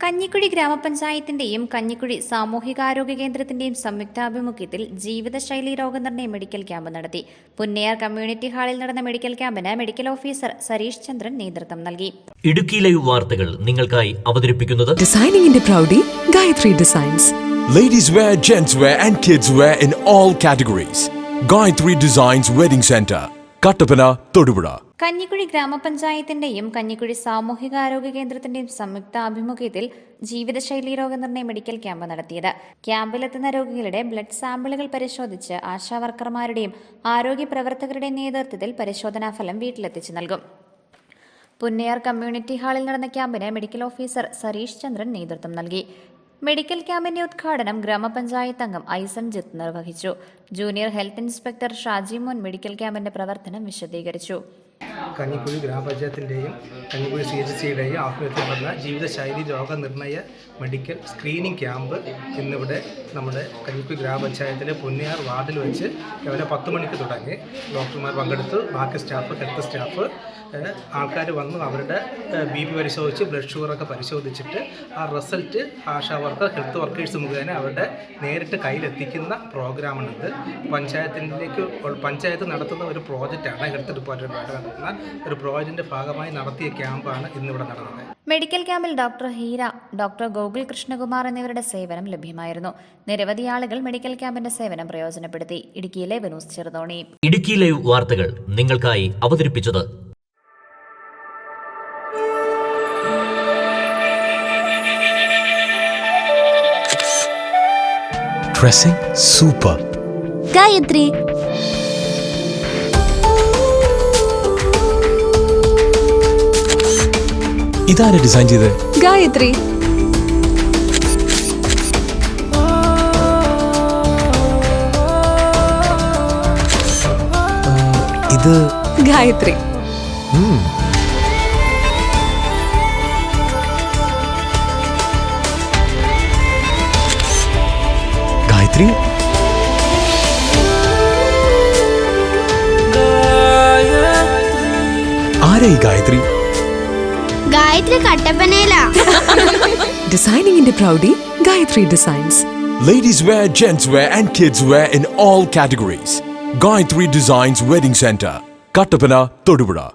കഞ്ഞിക്കുഴി ഗ്രാമപഞ്ചായത്തിന്റെയും കഞ്ഞിക്കുഴി സാമൂഹികാരോഗ്യ കേന്ദ്രത്തിന്റെയും സംയുക്താഭിമുഖ്യത്തിൽ ജീവിതശൈലി രോഗനിർണയ മെഡിക്കൽ ക്യാമ്പ് നടത്തി. പുന്നയാർ കമ്മ്യൂണിറ്റി ഹാളിൽ നടന്ന മെഡിക്കൽ ക്യാമ്പിന് മെഡിക്കൽ ഓഫീസർ സരീഷ് ചന്ദ്രൻ നേതൃത്വം നൽകി. ഇടുക്കിയിലെ ലൈവ് വാർത്തകൾ നിങ്ങൾക്കായി അവതരിപ്പിക്കുന്നത് ഡിസൈനിംഗിന്റെ പ്രൗഢി Gayathri designs ladies wear gents wear and kids wear in all categories Gayathri designs wedding centre Kattappana Thodupuzha. Kanjikuzhy ഗ്രാമപഞ്ചായത്തിന്റെയും Kanjikuzhi സാമൂഹികാരോഗ്യ കേന്ദ്രത്തിന്റെയും സംയുക്ത ആഭിമുഖ്യത്തിൽ ജീവിതശൈലി രോഗനിർണയ മെഡിക്കൽ ക്യാമ്പ് നടത്തിയത്. ക്യാമ്പിലെത്തുന്ന രോഗികളുടെ ബ്ലഡ് സാമ്പിളുകൾ പരിശോധിച്ച് ആശാവർക്കർമാരുടെയും ആരോഗ്യ പ്രവർത്തകരുടെയും നേതൃത്വത്തിൽ പരിശോധനാ ഫലം വീട്ടിലെത്തിച്ചു നൽകും. പുന്നയാർ കമ്മ്യൂണിറ്റി ഹാളിൽ നടന്ന ക്യാമ്പിന് മെഡിക്കൽ ഓഫീസർ സരീഷ് ചന്ദ്രൻ നേതൃത്വം നൽകി. മെഡിക്കൽ ക്യാമ്പിന്റെ ഉദ്ഘാടനം ഗ്രാമപഞ്ചായത്ത് അംഗം ഐസൻ ജിത്ത് നിർവഹിച്ചു. Junior health inspector Shajimon medical ക്യാമ്പിന്റെ പ്രവർത്തനം വിശദീകരിച്ചു. കഞ്ഞിക്കുഴി ഗ്രാമപഞ്ചായത്തിന്റെയും കഞ്ഞിക്കുഴി സി എച്ച് സിയുടെയും ആഭിമുഖ്യത്തിൽ നടന്ന ജീവിതശൈലി രോഗനിർണയ മെഡിക്കൽ സ്ക്രീനിംഗ് ക്യാമ്പ് ഇന്നിവിടെ നമ്മുടെ കഞ്ഞിക്കുഴി ഗ്രാമപഞ്ചായത്തിലെ പുന്നയാർ വാർഡിൽ വെച്ച് രാവിലെ പത്ത് മണിക്ക് തുടങ്ങി. ഡോക്ടർമാർ പങ്കെടുത്തു. ബാക്കി സ്റ്റാഫ് ഹെൽത്ത് സ്റ്റാഫ് ആൾക്കാർ വന്ന്. അവരുടെ ബി പി പരിശോധിച്ച് ബ്ലഡ് ഷുഗറൊക്കെ പരിശോധിച്ചിട്ട് ആ result ASHA worker health workers മുഖേന അവരുടെ നേരിട്ട് കയ്യിലെത്തിക്കുന്ന പ്രോഗ്രാമാണിത്. പഞ്ചായത്തിലേക്ക് പഞ്ചായത്ത് നടത്തുന്ന ഒരു പ്രോജക്റ്റാണ് ഹെൽത്ത് ഡിപ്പാർട്ട്മെന്റ് നടത്തുന്ന ഒരു പ്രോജക്റ്റിന്റെ ഭാഗമായി നടത്തിയ ക്യാമ്പാണ് ഇന്നിവിടെ നടന്നത്. മെഡിക്കൽ ക്യാമ്പിൽ ഡോക്ടർ ഹീര ഡോക്ടർ ഗോകുൽ കൃഷ്ണകുമാർ എന്നിവരുടെ സേവനം ലഭ്യമായിരുന്നു. നിരവധി ആളുകൾ മെഡിക്കൽ ക്യാമ്പിന്റെ സേവനം പ്രയോജനപ്പെടുത്തി. ഇടുക്കിയിലെ ബനൂസ് ചെറുതോണി. ഇടുക്കി ലൈവ് വാർത്തകൾ നിങ്ങൾക്കായി അവതരിപ്പിച്ചത് Dressing സൂപ്പർ ഗായത്രി ഇതാരെ ഡിസൈൻ ചെയ്ത് ഗായത്രി. ഇത് ഗായത്രി. ഗായത്രി? ആരായി ഈ Gayathri? Gayathri കട്ടപ്പനയിലാ the Proudy, Gayatri Designs. Ladies wear, gents wear, and kids wear in all categories. Gayatri Designs Wedding Center, Kattapana, Todupura.